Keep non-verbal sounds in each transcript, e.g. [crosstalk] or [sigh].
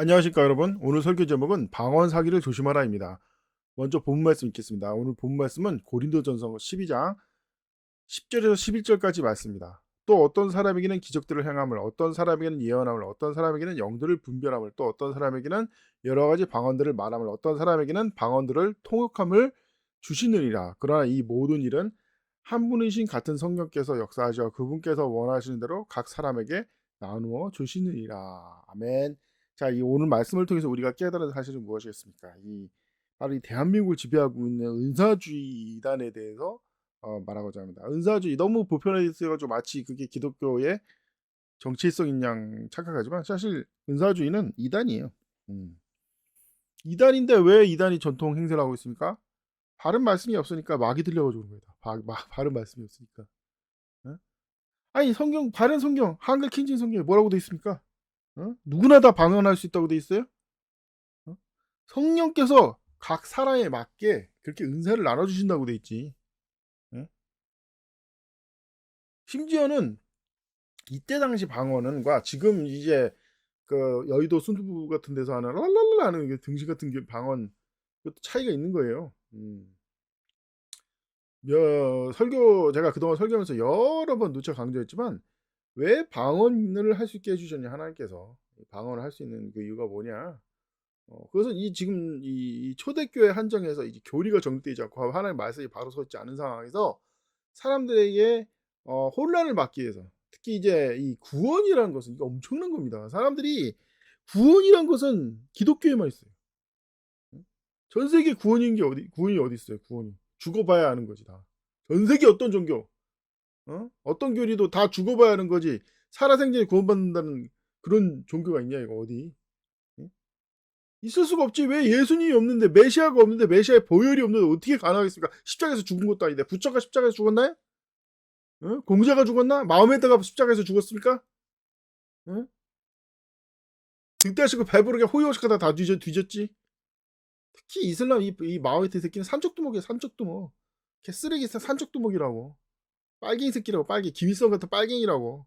안녕하십니까 여러분. 오늘 설교 제목은 방언 사기를 조심하라입니다. 먼저 본 말씀 읽겠습니다. 오늘 본 말씀은 고린도전서 12장 10절에서 11절까지 말씀입니다. 또 어떤 사람에게는 기적들을 행함을, 어떤 사람에게는 예언함을, 어떤 사람에게는 영들을 분별함을, 또 어떤 사람에게는 여러 가지 방언들을 말함을, 어떤 사람에게는 방언들을 통역함을 주시느니라. 그러나 이 모든 일은 한 분이신 같은 성령께서 역사하셔 그분께서 원하시는 대로 각 사람에게 나누어 주시느니라. 아멘. 자, 이 오늘 말씀을 통해서 우리가 깨달은 사실은 무엇이겠습니까? 이 바로 이 대한민국을 지배하고 있는 은사주의 이단에 대해서 어, 말하고자 합니다. 은사주의 너무 보편화되어가지고 마치 그게 기독교의 정체성인 양 착각하지만 사실 은사주의는 이단이에요. 음. 이단인데 왜 이단이 전통 행세를 하고 있습니까? 바른 말씀이 없으니까 막이 들려가지고 그런 거예요. 바른 말씀이 없으니까. 어? 아니 성경 바른 성경 한글 킹진 성경에 뭐라고 돼 있습니까? 어? 누구나 다 방언할 수 있다고 돼 있어요? 어? 성령께서 각 사람에 맞게 그렇게 은사를 나눠주신다고 돼 있지. 어? 심지어는 이때 당시 방언은과 지금 이제 그 여의도 순두부 같은 데서 하는 랄랄라 하는 게 등신 같은 게 방언 그것도 차이가 있는 거예요. 음. 여, 설교 제가 그동안 설교하면서 여러 번 누차 강조했지만 왜 방언을 할 수 있게 해주셨냐 하나님께서 방언을 할 수 있는 그 이유가 뭐냐 어, 그것은 이 지금 이, 이 초대교회 한정에서 이제 교리가 정립되지 않고 하나님 말씀이 바로 서 있지 않은 상황에서 사람들에게 어, 혼란을 막기 위해서 특히 이제 이 구원이라는 것은 이게 엄청난 겁니다. 사람들이 구원이란 것은 기독교에만 있어요. 전 세계 구원인 게 어디 구원이 어디 있어요? 구원이 죽어봐야 하는 거지 다. 전 세계 어떤 종교 어? 어떤 교리도 다 죽어봐야 하는 거지 살아생전에 구원받는다는 그런 종교가 있냐 이거 어디 응? 있을 수가 없지 왜 예수님이 없는데 메시아가 없는데 메시아의 보혈이 없는데 어떻게 가능하겠습니까 십자가에서 죽은 것도 아닌데 부처가 십자가에서 죽었나요? 어? 공자가 죽었나? 마음에다가 십자가에서 죽었습니까? 어? 득대하시고 배부르게 호요시카다 다 뒤졌, 뒤졌지 특히 이슬람 이, 이 마오이트 새끼는 산적두목이야 산적두목 걔 쓰레기 산적두목이라고 빨갱이 새끼라고 빨갱이 김일성 같은 빨갱이라고.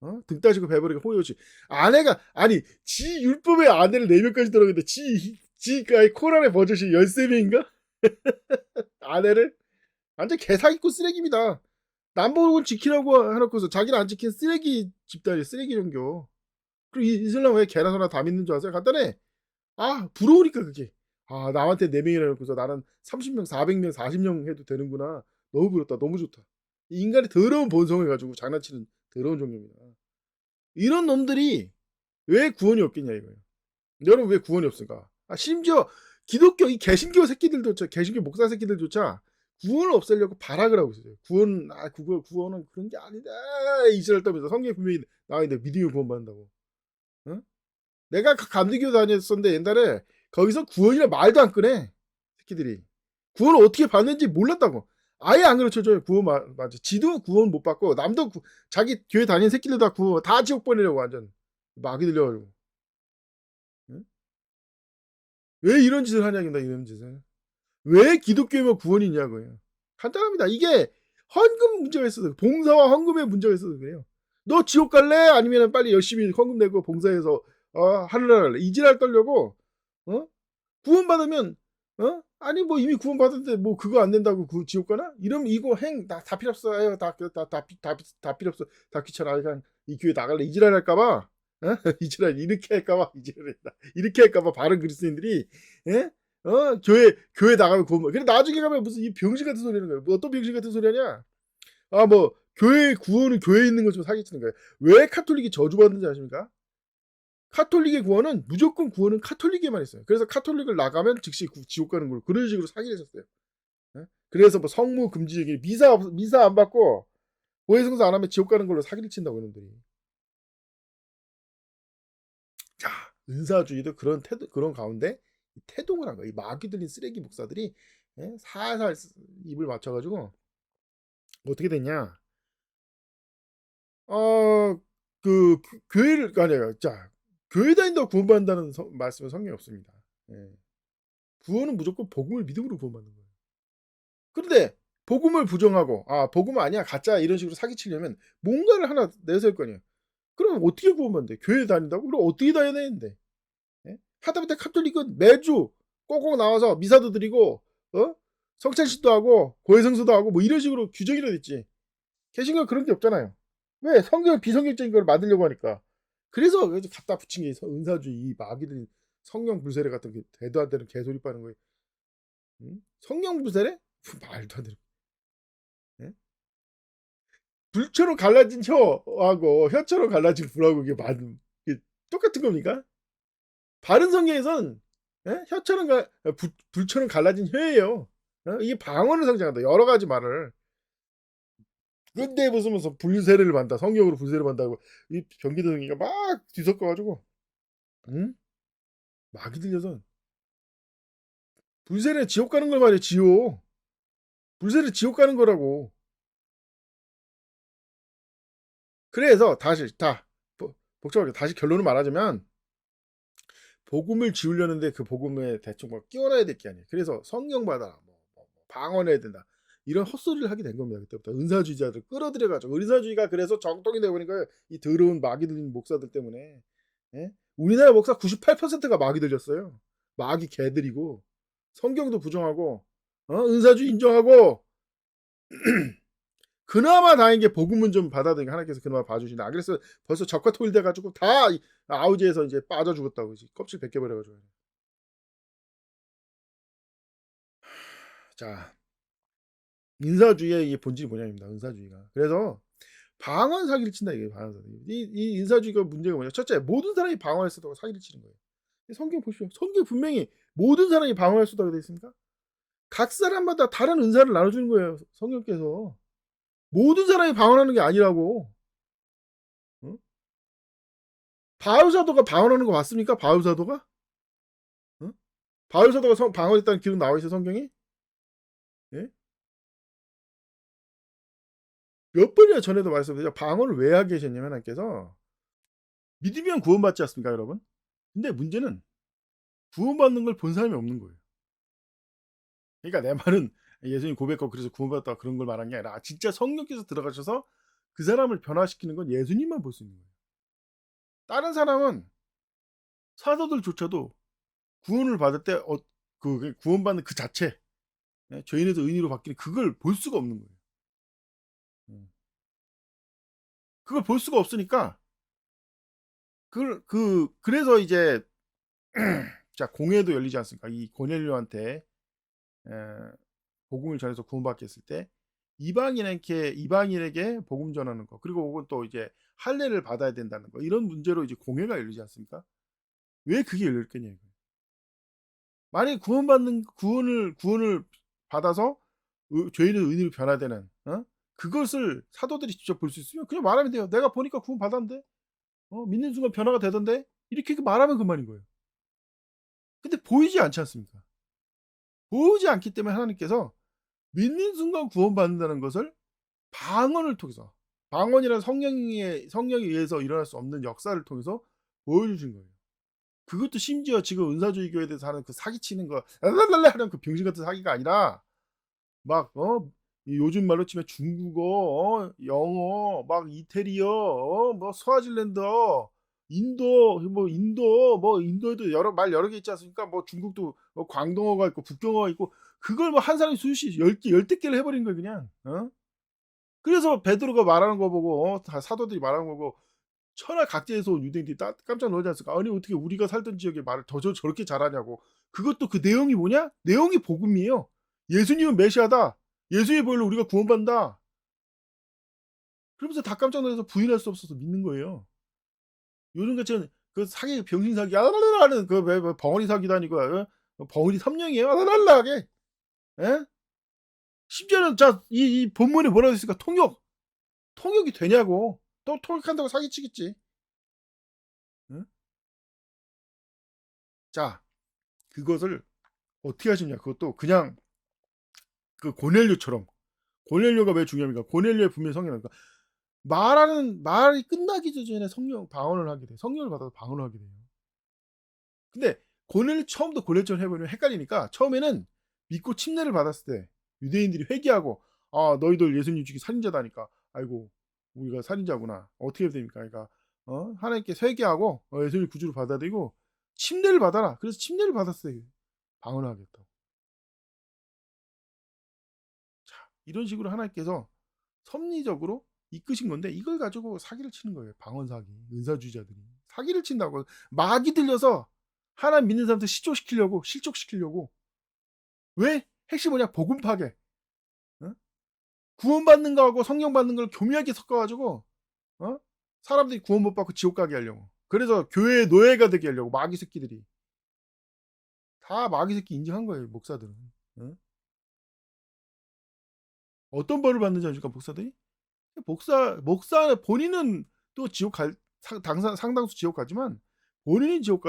어? 등 따시고 배부르게 호요시 아내가 아니 지 율법의 아내를 4명까지 들어갔는데 지 지가 코란의 버젓이 13명인가? [laughs] 아내를? 완전 개사기꾼 쓰레기입니다. 남북을 지키라고 해놓고서 자기는 안 지킨 쓰레기 집단이 쓰레기 종교. 그리고 이 이슬람 왜 개나 소나 다 믿는 줄 아세요? 간단해. 아 부러우니까 그게. 아 남한테 4명이라 해놓고서 나는 30명 400명 40명 해도 되는구나. 너무 부럽다 너무 좋다 인간의 더러운 본성을 가지고 장난치는 더러운 종교입니다. 이런 놈들이 왜 구원이 없겠냐 이거예요. 여러분 왜 구원이 없을까? 아, 심지어 기독교 이 개신교 새끼들조차 개신교 목사 새끼들조차 구원을 없애려고 발악을 하고 있어요. 구원 아 구원 구원은 그런 게 아니다. 이스라엘 떠면서 성경에 분명히 나와 있는데 믿음이 구원받는다고. 응? 내가 감리교 다녔었는데 옛날에 거기서 구원이라 말도 안 꺼내 새끼들이 구원을 어떻게 받는지 몰랐다고. 아예 안 가르쳐줘요. 구원 마, 맞아. 지도 구원 못 받고 남도 구, 자기 교회 다니는 새끼들 다 구원 다 지옥 보내려고 완전 막이 들려가지고. 응? 왜 이런 짓을 하냐입니다. 이런 짓을. 왜 기독교에만 구원이 있냐고요. 간단합니다. 이게 헌금 문제가 있어서 봉사와 헌금의 문제가 있어서 그래요. 너 지옥 갈래? 아니면 빨리 열심히 헌금 내고 봉사해서 어, 하늘나라? 이지랄 떨려고 어? 구원 받으면 어? 아니 뭐 이미 구원 받았는데 뭐 그거 안 된다고 그 지옥 가나? 이러면 이거 행다 다 필요 없어요. 다다다다 필요 없어. 다 귀찮아. 그냥 이 교회 나갈래. 이지랄 할까봐. 어? [laughs] 이지랄 이렇게 할까봐 [laughs] 이지랄. 이렇게 할까봐 바른 그리스도인들이 예? 어 교회 교회 나가면 구원. 그래 나중에 가면 무슨 이 병신 같은 소리 하는 거야. 뭐 어떤 병신 같은 소리 하냐? 아 뭐 교회 구원은 교회에 있는 것좀 사기치는 거예요. 왜 카톨릭이 저주받는지 아십니까? 카톨릭의 구원은 무조건 구원은 카톨릭에만 있어요. 그래서 카톨릭을 나가면 즉시 지옥 가는 걸로 그런 식으로 사기를 했었어요. 네? 그래서 뭐 성무 금지 미사 미사 안 받고 보혜성사 안 하면 지옥 가는 걸로 사기를 친다고 이놈들이. 자 은사주의도 그런 태도 그런 가운데 태동을 한 거야. 이 마귀 들린 쓰레기 목사들이 예? 살살 입을 맞춰가지고 어떻게 됐냐? 어그 그, 교회를 아니야. 자 교회 다닌다고 구원받는다는 서, 말씀은 성경에 없습니다. 예. 구원은 무조건 복음을 믿음으로 구원받는 거예요. 그런데 복음을 부정하고 아 복음 아니야 가짜 이런 식으로 사기치려면 뭔가를 하나 내세울 거 아니에요. 그러면 어떻게 구원받는데? 교회 다닌다고? 그럼 어떻게 다녀야 되는데? 하다못해 카톨릭은 매주 꼭꼭 나와서 미사도 드리고 어? 성찬식도 하고 고해성수도 하고 뭐 이런 식으로 규정이라 됐지. 개신교 그런 게 없잖아요. 왜? 성경 비성경적인 걸 만들려고 하니까. 그래서 갖다 붙인 게 은사주의 이 마귀들 성령 불세례 같은 게 대도 안 되는 개소리 빠는 거예요. 응? 성령 불세례? [laughs] 말도 안 되는. 예? 불처럼 갈라진 혀하고 혀처럼 갈라진 불하고 이게 맞는 이게 똑같은 겁니까? 바른 성경에선 예? 혀처럼 가, 불, 불처럼 갈라진 혀예요. 어? 이게 방언을 상징한다. 여러 가지 말을. 근데 무슨 무슨 불세례를 받다. 성경으로 불세례를 받다고 이 경기도동이가 막 뒤섞어가지고. 응? 막이 들려서. 불세례 지옥 가는 걸 말이야 지옥. 불세례 지옥 가는 거라고. 그래서 다시 다 보- 복잡하게 다시 결론을 말하자면 복음을 지우려는데 그 복음에 대충 뭐 끼워놔야 될 게 아니에요 그래서 성경 받아라. 뭐, 뭐, 뭐 방언해야 된다 이런 헛소리를 하게 된 겁니다. 그때부터 은사주의자들 끌어들여가지고 은사주의가 그래서 정통이 되고 보니까 이 더러운 마귀 들린 목사들 때문에 예? 우리나라 목사 98%가 마귀 들렸어요. 마귀 개들이고 성경도 부정하고 어? 은사주의 인정하고 [clears throat] 그나마 다행인 게 복음은 좀 받아들이니까 하나님께서 그나마 봐주신다. 안 그래서 벌써 적과 토일 돼가지고 다 아우지에서 이제 빠져 죽었다고 이제 껍질 벗겨버려가지고 자 인사주의의 이 본질이 뭐냐입니다. 은사주의가. 그래서 방언 사기를 친다 이게 방언 사기. 이, 이 인사주의가 문제가 뭐냐? 첫째, 모든 사람이 방언을 쓰다고 사기를 치는 거예요. 성경 보십시오. 성경 분명히 모든 사람이 방언을 쓰다고 되어 있습니까? 각 사람마다 다른 은사를 나눠주는 거예요. 성경께서 모든 사람이 방언하는 게 아니라고. 응? 바울사도가 방언하는 거 맞습니까? 바울사도가? 응? 바울사도가 성, 방언했다는 기록 나와 있어요 성경에? 몇 번이나 전에도 말씀드렸죠. 방언을 왜 하게 하셨냐면 하나님께서 믿으면 구원받지 않습니까, 여러분? 근데 문제는 구원받는 걸 본 사람이 없는 거예요. 그러니까 내 말은 예수님 고백하고 그래서 구원받았다 그런 걸 말한 게 아니라 진짜 성령께서 들어가셔서 그 사람을 변화시키는 건 예수님만 볼 수 있는 거예요. 다른 사람은 사도들조차도 구원을 받을 때 어, 그 구원받는 그 자체 예, 죄인에서 의인으로 바뀌는 그걸 볼 수가 없는 거예요. 그걸 볼 수가 없으니까 그걸 그 그래서 이제 [clears throat] 자 공회도 열리지 않습니까? 이 고넬료한테 에, 복음을 전해서 구원받게 했을 때 이방인에게 이방인에게 복음 전하는 거 그리고 혹은 또 이제 할례를 받아야 된다는 거 이런 문제로 이제 공회가 열리지 않습니까? 왜 그게 열렸겠냐 이거. 만약에 구원받는 구원을 구원을 받아서 의- 죄인의 의인으로 변화되는 어? 그것을 사도들이 직접 볼 수 있으면 그냥 말하면 돼요. 내가 보니까 구원 받았는데, 어, 믿는 순간 변화가 되던데 이렇게 말하면 그만인 거예요. 근데 보이지 않지 않습니까? 보이지 않기 때문에 하나님께서 믿는 순간 구원 받는다는 것을 방언을 통해서 방언이란 성령의 성령에 의해서 일어날 수 없는 역사를 통해서 보여주신 거예요. 그것도 심지어 지금 은사주의 교회에 대해서 하는 그 사기치는 거, 랄랄랄라 하는 그 병신 같은 사기가 아니라 막 어, 이 요즘 말로 치면 중국어, 어, 영어, 막 이태리어, 어, 뭐 스와질랜드어, 인도, 뭐 인도, 뭐 인도에도 여러 말 여러 개 있지 않습니까? 뭐 중국도 뭐 광동어가 있고 북경어가 있고 그걸 뭐 한 사람이 수시 열개 열댓 개를 해버린 거예요 그냥. 어? 그래서 베드로가 말하는 거 보고 어, 다 사도들이 말하는 거 보고 천하 각지에서 온 유대인들이 따- 깜짝 놀라지 않습니까? 아니 어떻게 우리가 살던 지역에 말을 더 저, 저렇게 잘하냐고. 그것도 그 내용이 뭐냐? 내용이 복음이에요. 예수님은 메시아다. 예수의 보혈로 우리가 구원받는다. 그러면서 다 깜짝 놀라서 부인할 수 없어서 믿는 거예요. 요즘같이 그 사기 병신 사기 아라라라는 그 벙어리 사기도 아니고 어? 벙어리 삼령이에요. 아라라라하게. 예? 심지어는 자이 이 본문에 뭐라고 했으니까 통역. 통역이 되냐고. 또 통역한다고 사기치겠지. 응? 자, 그것을 어떻게 하시냐? 그것도 그냥 그 고넬료처럼 고넬료가 왜 중요합니까? 고넬료의 분명 성령이니까 말하는 말이 끝나기 전에 성령 방언을 하게 돼. 성령을 받아서 방언을 하게 돼요. 근데 고넬 처음부터 고넬처럼 해버리면 헷갈리니까 처음에는 믿고 침례를 받았을 때 유대인들이 회개하고 아 너희들 예수님 중에 살인자다니까 아이고 우리가 살인자구나 어떻게 해야 됩니까? 그러니까 어? 하나님께 회개하고 어, 예수님 구주로 받아들이고 침례를 받아라. 그래서 침례를 받았어요. 방언하겠다고. 이런 식으로 하나님께서 섭리적으로 이끄신 건데 이걸 가지고 사기를 치는 거예요. 방언 사기, 은사주의자들이 사기를 친다고 마귀 들려서 하나님 믿는 사람들 시족시키려고 실족시키려고 왜 핵심 뭐냐 복음 파괴. 어? 구원받는 거하고 성령 받는 걸 교묘하게 섞어가지고 어? 사람들이 구원 못 받고 지옥 가게 하려고. 그래서 교회의 노예가 되게 하려고 마귀 새끼들이 다 마귀 새끼 인정한 거예요 목사들은. 어? 어떤 벌을 받는지 아십니까 목사들이? 목사 목사 본인은 또 지옥 갈 상- 당사, 상당수 지옥 가지만 본인이 지옥 가